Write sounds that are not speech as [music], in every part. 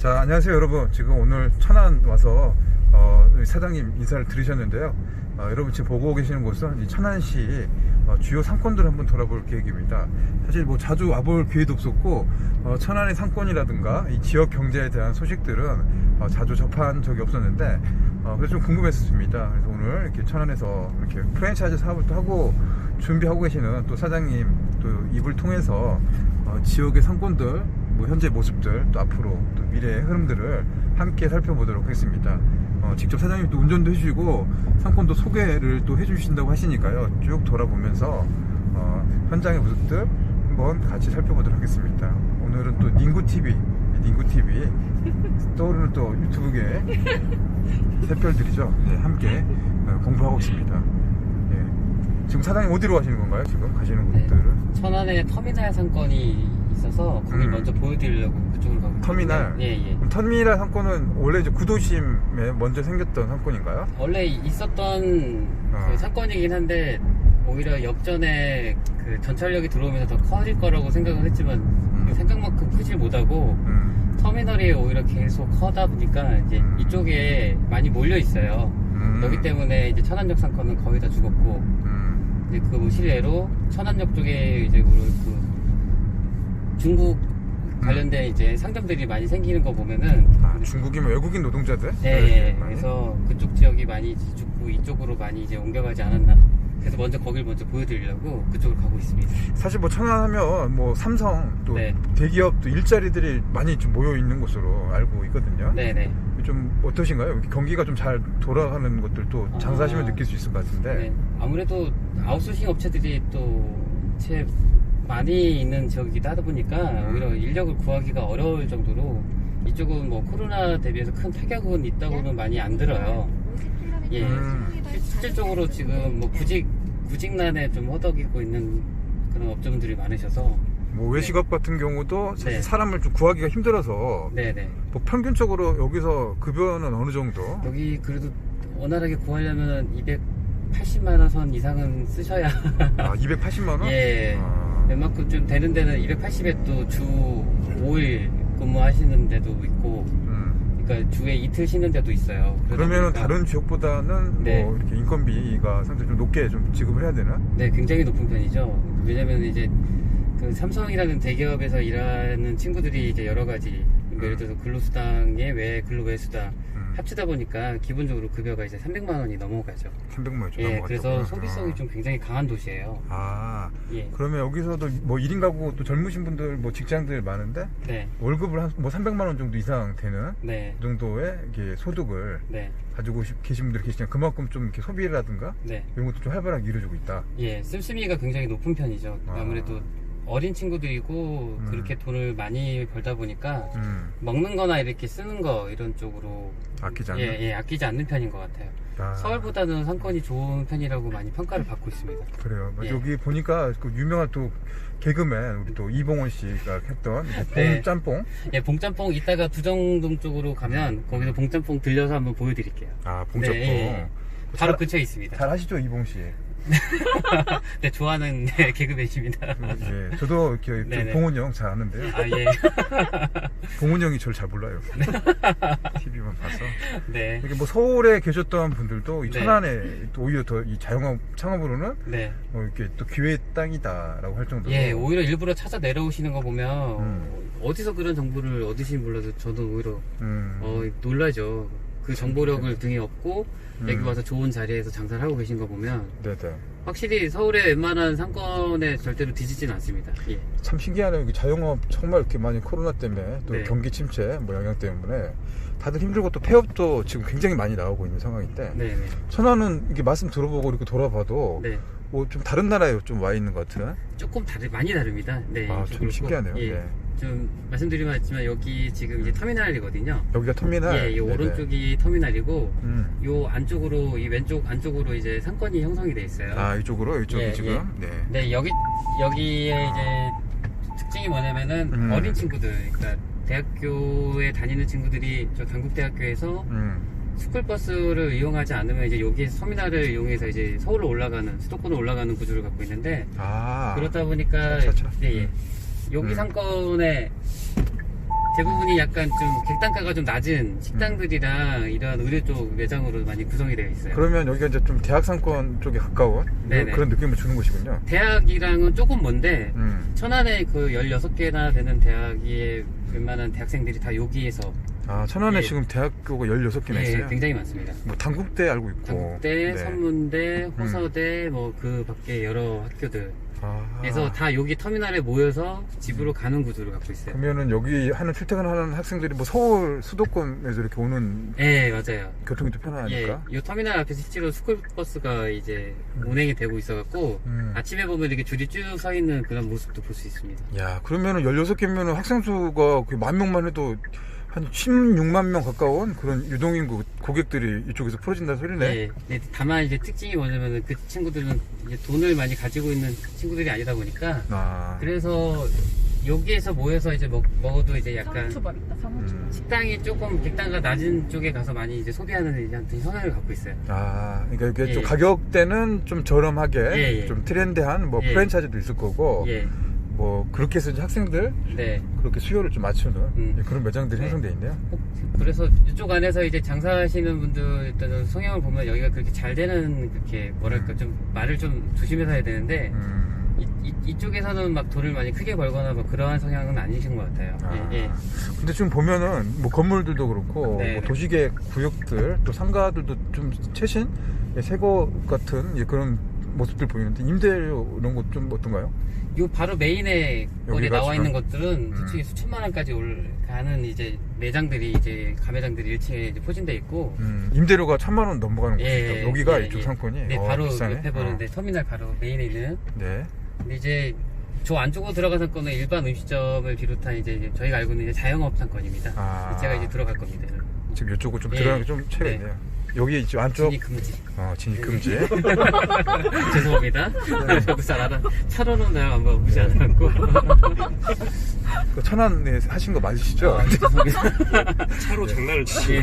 자, 안녕하세요, 여러분. 지금 오늘 천안 와서 어, 사장님 인사를 드리셨는데요. 어, 여러분 지금 보고 계시는 곳은 이 천안시 어, 주요 상권들을 한번 돌아볼 계획입니다. 사실 뭐 자주 와볼 기회도 없었고 어, 천안의 상권이라든가 이 지역 경제에 대한 소식들은 어, 자주 접한 적이 없었는데 어, 그래서 좀 궁금했었습니다. 그래서 오늘 이렇게 천안에서 이렇게 프랜차이즈 사업을 또 하고 준비하고 계시는 또 사장님 또 입을 통해서 어, 지역의 상권들 뭐 현재 모습들 또 앞으로 또 미래의 흐름들을 함께 살펴보도록 하겠습니다. 어, 직접 사장님 또 운전도 해주시고 상권도 소개를 또 해주신다고 하시니까요. 쭉 돌아보면서 어, 현장의 모습들 한번 같이 살펴보도록 하겠습니다. 오늘은 또 닝구 TV, 닝구 TV [laughs] 떠오르는 또 유튜브계 새별들이죠. 네, 함께 어, 공부하고 있습니다. 예. 지금 사장님 어디로 가시는 건가요? 지금 가시는 네. 곳들은? 천안에 터미널 상권이 있어서 거기 음. 먼저 보여드리려고 그쪽으로 가고 터미널? 있거든요. 예, 예. 그럼 터미널 상권은 원래 이제 구도심에 먼저 생겼던 상권인가요? 원래 있었던 어. 그 상권이긴 한데 오히려 역전에 그 전철역이 들어오면서 더 커질 거라고 생각을 했지만 그 생각만큼 크질 못하고 음, 터미널이 오히려 계속 커다 보니까 이제 음. 이쪽에 많이 몰려 있어요. 음, 그렇기 때문에 이제 천안역 상권은 거의 다 죽었고 음, 이제 그 실례로 천안역 쪽에 이제 그, 그 중국 관련된 이제 상점들이 많이 생기는 거 보면은 아, 중국이면 외국인 노동자들? 예, 예. 그래서 그쪽 지역이 많이 죽고 이쪽으로 많이 이제 옮겨가지 않았나. 그래서 먼저 거길 먼저 보여드리려고 그쪽으로 가고 있습니다. 사실 뭐 천안하면 뭐 삼성 또 네. 대기업 또 일자리들이 많이 좀 모여 있는 곳으로 알고 있거든요. 네네. 좀 어떠신가요? 경기가 좀 잘 돌아가는 것들도 장사하시면 아. 느낄 수 있을 것 같은데. 네. 아무래도 아웃소싱 업체들이 또채 많이 있는 지역이기도 하다 보니까 음. 오히려 인력을 구하기가 어려울 정도로 이쪽은 뭐 코로나 대비해서 큰 타격은 있다고는 많이 안 들어요. 예. 음. 실질적으로 지금 뭐 구직 구직난에 좀 허덕이고 있는 그런 업종들이 많으셔서 뭐 외식업 같은 경우도 사실 네. 사람을 좀 구하기가 힘들어서 네 네 뭐 평균적으로 여기서 급여는 어느 정도? 여기 그래도 원활하게 구하려면 280만 원 선 이상은 쓰셔야 아, 280만 원? [laughs] 예 아, 웬만큼 좀 되는 데는 280에 또 주 5일 근무하시는 데도 있고 음. 그러니까 주에 이틀 쉬는 데도 있어요 그러다 그러면은 보니까 다른 지역보다는 네. 뭐 이렇게 인건비가 상당히 좀 높게 좀 지급을 해야 되나? 네, 굉장히 높은 편이죠. 왜냐면 이제 그 삼성이라는 대기업에서 일하는 친구들이 이제 여러 가지 뭐 예를 들어서 근로수당에 외 근로외수당 음. 합치다 보니까 기본적으로 급여가 이제 300만 원이 넘어가죠. 300만 원 예, 넘어갔다고요? 그래서 소비성이 아. 좀 굉장히 강한 도시예요. 아, 예, 그러면 여기서도 뭐 1인 가구 또 젊으신 분들 뭐 직장들 많은데 네, 월급을 한 뭐 300만 원 정도 이상 되는 네, 그 정도의 이게 소득을 네, 가지고 시- 계신 분들이 계시니까 그만큼 좀 이렇게 소비라든가 네. 이런 것도 좀 활발하게 이루어지고 있다. 예, 씀씀이가 굉장히 높은 편이죠. 아. 아무래도 어린 친구들이고 음. 그렇게 돈을 많이 벌다 보니까 음, 먹는 거나 이렇게 쓰는 거 이런 쪽으로 아끼지 않는. 예, 예, 아끼지 않는 편인 것 같아요. 아, 서울보다는 상권이 좋은 편이라고 많이 평가를 받고 있습니다. 그래요. 뭐 예. 여기 보니까 그 유명한 또 개그맨 우리 또 이봉원 씨가 했던 [laughs] 네. 봉짬뽕. 예, 봉짬뽕 이따가 두정동 쪽으로 가면 거기서 봉짬뽕 들려서 한번 보여드릴게요. 아, 봉짬뽕. 네, 예, 예. 바로 잘- 근처에 있습니다. 잘 하시죠, 이봉 씨. [laughs] 네, 좋아하는 네, 개그맨입니다. 예, 저도 이렇게 좀 네네. 봉훈 형잘 아는데요. 아, 예. [laughs] 봉훈 형이 저를 잘 몰라요. [laughs] TV만 봐서. 네. 이렇게 뭐 서울에 계셨던 분들도 이 네. 천안에 또 오히려 더 이 자영업 창업으로는 네. 뭐 이렇게 또 기회의 땅이다라고 할 정도로. 예, 오히려 일부러 찾아 내려오시는 거 보면 음. 어디서 그런 정보를 얻으시는 몰라도 저도 오히려 음. 어, 놀라죠. 그 정보력을 등에 업고 여기 음. 와서 좋은 자리에서 장사를 하고 계신 거 보면 네네. 확실히 서울의 웬만한 상권에 절대로 뒤지진 않습니다. 예. 참 신기하네요. 이게 자영업 정말 이렇게 많이 코로나 때문에 또 네. 경기 침체 뭐 영향 때문에 다들 힘들고 또 폐업도 지금 굉장히 많이 나오고 있는 상황인데 네, 네. 천안은 이게 말씀 들어보고 이렇게 돌아봐도 네. 뭐 좀 다른 나라에 좀 와 있는 것 같은. 조금 다르, 많이 다릅니다. 네. 아, 좀 신기하네요. 예. 네. 좀 말씀드리면 알지만 여기 지금 이제 터미널이거든요. 여기가 터미널. 예, 이. 오른쪽이 터미널이고 음. 요 안쪽으로 이 왼쪽 안쪽으로 이제 상권이 형성이 돼 있어요. 아 이쪽으로 이쪽이 예, 지금. 네. 네, 여기 여기에 이제 특징이 뭐냐면은 음. 어린 친구들, 그러니까 대학교에 다니는 친구들이 저 경북대학교에서 음. 스쿨버스를 이용하지 않으면 이제 여기에서 터미널을 이용해서 이제 서울로 올라가는 수도권으로 올라가는 구조를 갖고 있는데 아. 그렇다 보니까 차차차. 예, 예. 여기 음. 상권에 대부분이 약간 좀 객단가가 좀 낮은 식당들이랑 이러한 의료 쪽 매장으로 많이 구성이 되어 있어요. 그러면 여기가 이제 좀 대학 상권 쪽에 가까운 네네. 그런 느낌을 주는 곳이군요. 대학이랑은 조금 먼데 음. 천안에 그 16개나 되는 대학의 웬만한 대학생들이 다 여기에서 아, 천안에 예. 지금 대학교가 16개나 예, 있어요. 굉장히 많습니다. 뭐 단국대 알고 있고. 단국대, 네. 선문대, 호서대, 음. 뭐그 밖에 여러 학교들 아. 다 여기 터미널에 모여서 집으로 가는 구조를 갖고 있어요. 그러면은 여기 하는 출퇴근하는 학생들이 뭐 서울 수도권에서 이렇게 오는 예, 맞아요. 교통이 더 예, 편하니까. 이 터미널 앞에서 실제로 스쿨버스가 이제 운행이 되고 있어갖고 음. 아침에 보면 이렇게 줄이 쭉 서 있는 그런 모습도 볼 수 있습니다. 야, 그러면은 16개면은 학생 수가 그만 명만 해도 한 16만 명 가까운 그런 유동인구 고객들이 이쪽에서 풀어진다는 소리네. 예, 네, 다만 이제 특징이 뭐냐면 그 친구들은 이제 돈을 많이 가지고 있는 친구들이 아니다 보니까 아. 그래서 여기에서 모여서 이제 먹, 먹어도 이제 약간 상추밥 있다 상추 음. 식당이 조금 객단가 낮은 쪽에 가서 많이 이제 소비하는 이제 아무튼 성향을 갖고 있어요. 아, 그러니까 이게 예. 좀 가격대는 좀 저렴하게, 예, 예. 좀 트렌디한 뭐 예. 프랜차이즈도 있을 거고, 예, 뭐 그렇게 해서 이제 학생들 네. 그렇게 수요를 좀 맞추는 음. 예, 그런 매장들이 네. 형성돼 있네요. 혹- 그래서 이쪽 안에서 이제 장사하시는 분들 일단은 성향을 보면 여기가 그렇게 잘 되는 그렇게 뭐랄까 좀 말을 좀 조심해서 해야 되는데 음. 이, 쪽에서는막 돈을 많이 크게 벌거나 뭐 그러한 성향은 아니신 것 같아요. 아. 예, 예. 근데 지금 보면은 뭐 건물들도 그렇고 네. 뭐 도시계 구역들 또 상가들도 좀 최신 예, 새거 같은 예, 그런 모습들 보이는데 임대료 이런 것 좀 어떤가요? 요 바로 메인에 거기 여기가 나와? 있는 것들은 음. 솔직히 수천만 원까지 올 가는 이제 매장들이 이제 가매장들이 1층에 이제 포진돼 있고 음, 임대료가 천만 원 넘어가는 곳이 예, 있다. 여기가 예, 이쪽 예. 상권이 네 어, 바로 비싸네. 옆에 보는데 어. 터미널 바로 메인에 있는 네. 근데 이제 저 안쪽으로 들어간 상권은 일반 음식점을 비롯한 이제 저희가 알고 있는 이제 자영업 상권입니다. 아. 제가 이제 들어갈 겁니다. 지금 이쪽으로 좀 예. 들어가는 게 좀 차이가 네. 있네요. 여기 이쪽 안쪽 진입 금지. 어, 진입 금지. [laughs] 죄송합니다. 저도 잘 알아. 차로는 날 한번 보지 않았고. [laughs] 그 천안에 하신 거 맞으시죠? 아. [laughs] 차로 장난을 치시 예,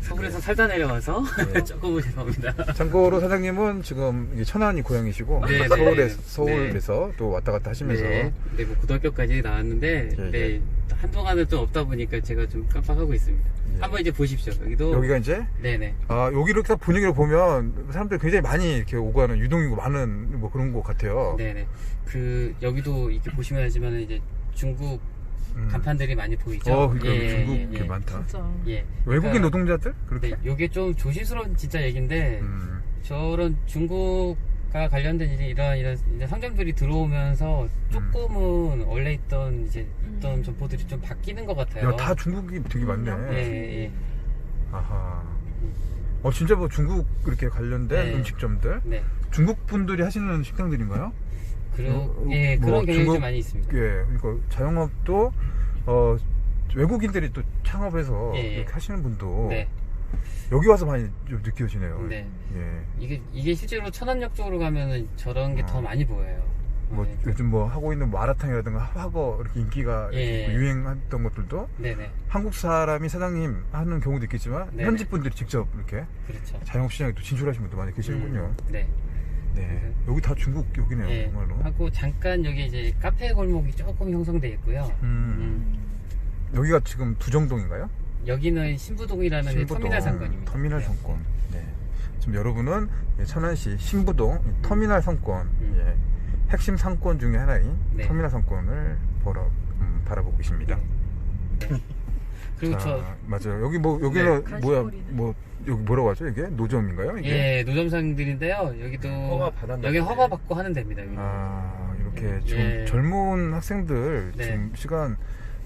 서울에서 살다 내려와서 네. 조금은 죄송합니다. 참고로 사장님은 지금 천안이 고향이시고 네, 네. 서울에 네. 서울에서 또 왔다 갔다 하시면서 네, 네, 뭐 고등학교까지 나왔는데 예, 네, 예. 한동안은 좀 없다 보니까 제가 좀 깜빡하고 있습니다. 예. 한번 이제 보십시오. 여기도 여기가 이제 네네. 아 여기 이렇게 딱 분위기를 보면 사람들이 굉장히 많이 이렇게 오고 가는 유동인구 많은 뭐 그런 것 같아요. 네네. 그 여기도 이렇게 보시면 알지만 이제 중국 음. 간판들이 많이 보이죠. 어, 그러니까 예, 중국 예, 게 예. 많다. 진짜 예. 외국인 그러니까, 노동자들 그렇게. 네, 이게 좀 조심스러운 진짜 얘기인데 음. 저런 중국과 관련된 이제 이런 이런 이제 상점들이 들어오면서 조금은 원래 있던 이제 있던 음. 점포들이 좀 바뀌는 것 같아요. 야, 다 중국이 되게 많네. 음, 예, 예, 예. 아하. 어 진짜 뭐 중국 이렇게 관련된 네. 음식점들 네. 중국 분들이 하시는 식당들인가요? 그런 어, 예 뭐 그런 경향이 중국- 좀 많이 있습니다. 예, 그러니까 자영업도 어 외국인들이 또 창업해서 예, 예. 이렇게 하시는 분도 네. 여기 와서 많이 좀 느껴지네요. 네. 예. 이게 이게 실제로 천안역 쪽으로 가면은 저런 게 더 아. 많이 보여요. 뭐 네. 요즘 뭐 하고 있는 마라탕이라든가 화거 이렇게 인기가 예. 있고 유행했던 것들도 네네 한국 사람이 사장님 하는 경우도 있겠지만 네네. 현지 분들이 직접 이렇게 그렇죠. 자영업 시장에 또 진출하신 분도 많이 계시는군요. 음, 네. 네. 여기 다 중국 여기네요, 예. 정말로. 하고 잠깐 여기 이제 카페 골목이 조금 형성돼 있고요. 음. 여기가 지금 두정동인가요? 여기는 신부동이라는 이제 터미널 상권입니다. 터미널 네. 상권. 네. 지금 여러분은 예, 천안시 신부동 이 터미널 상권, 음. 예, 핵심 상권 중에 하나인 네. 터미널 상권을 보러 음, 바라보고 있습니다. 네. 그리고 자, 저 맞아요. 여기 뭐 여기는 네. 뭐야? 뭐 여기 뭐라고 하죠? 이게 노점인가요? 이게? 예, 노점상들인데요. 여기도 허가 받았나 여기 보네. 허가 받고 하는 데입니다. 여기. 아 이렇게 지금 예. 젊은 학생들 네. 지금 시간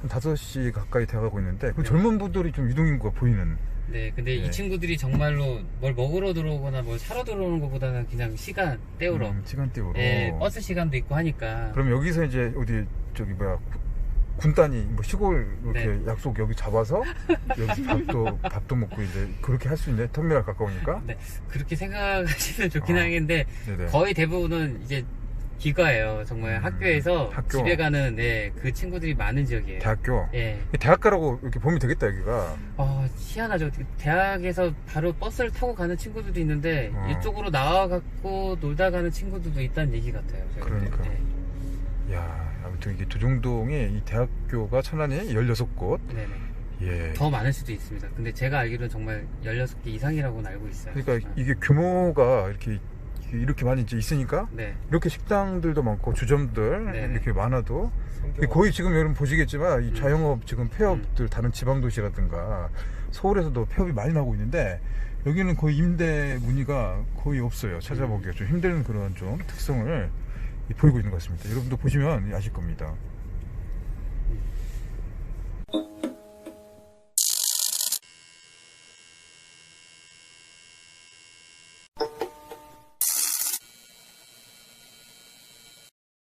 한 5시 가까이 돼가고 있는데 그 네. 젊은 분들이 좀 유동인구가 보이는 네, 근데 네. 이 친구들이 정말로 뭘 먹으러 들어오거나 뭘 사러 들어오는 것보다는 그냥 시간 때우러. 음, 시간대로. 예, 버스 시간도 있고 하니까. 그럼 여기서 이제 어디 저기 뭐야 구- 군단이 뭐 시골 이렇게 네. 약속 여기 잡아서 여기 [laughs] 밥도 밥도 먹고 이제 그렇게 할 수 있네 터미널 가까우니까. 네, 그렇게 생각하시면 좋긴 아, 하겠는데 네네. 거의 대부분은 이제 귀가예요. 정말 음, 학교에서 학교. 집에 가는 네, 그 친구들이 많은 지역이에요. 대학교. 예. 대학가라고 이렇게 보면 되겠다 여기가. 어, 희한하죠. 대학에서 바로 버스를 타고 가는 친구들도 있는데 어. 이쪽으로 나와 갖고 놀다 가는 친구들도 있다는 얘기 같아요. 그러니까. 네. 야 아무튼 이게 도중동에 이 대학교가 천안에 16곳. 네네. 예. 더 많을 수도 있습니다. 근데 제가 알기로는 정말 16개 이상이라고는 알고 있어요. 그러니까 아, 이게 규모가 이렇게 이렇게 많이 이제 있으니까 네. 이렇게 식당들도 많고 주점들 네네. 이렇게 많아도 거의 지금 여러분 보시겠지만 이 음. 자영업 지금 폐업들 다른 지방 도시라든가 서울에서도 폐업이 많이 나고 있는데 여기는 거의 임대 문의가 거의 없어요. 찾아보기가 좀 힘든 그런 좀 특성을 보이고 있는 것 같습니다. 여러분도 보시면 아실 겁니다.